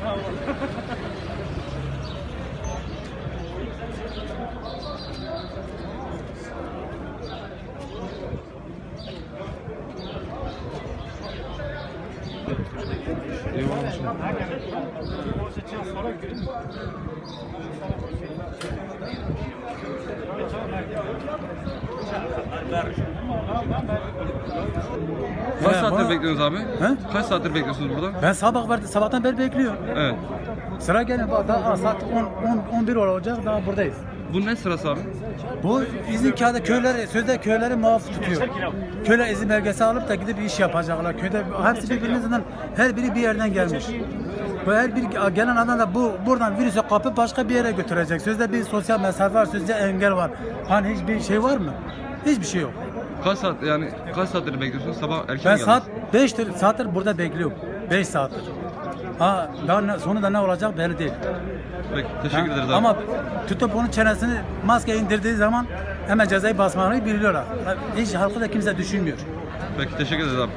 Gracias. Kaç He, saattir bana- bekliyorsunuz abi? He? Kaç saattir bekliyorsunuz burada? Ben sabah verdi, sabahtan beri bekliyorum. Evet. Sıra gelin bak daha saat 10, 10, 11 olacak daha buradayız. Bu ne sırası abi? Bu izin kağıdı köyleri, sözde köyleri muaf tutuyor. Köyler izin belgesi alıp da gidip iş yapacaklar. Köyde hepsi birbirinden, her biri bir yerden gelmiş. Bu her bir gelen adam da bu buradan virüsü kapıp başka bir yere götürecek. Sözde bir sosyal mesafe var, sözde engel var. Hani hiçbir şey var mı? Hiçbir şey yok. Kaç saat yani kaç saattir bekliyorsunuz? Sabah erken Ben mi saat geldiniz? 5 saattir burada bekliyorum. 5 saattir. Ha, daha ne, sonunda ne olacak belli değil. Peki, teşekkür ederiz abi. Ama tutup onun çenesini maske indirdiği zaman hemen cezayı basmalarını biliyorlar. Hiç halkı da kimse düşünmüyor. Peki teşekkür ederiz abi.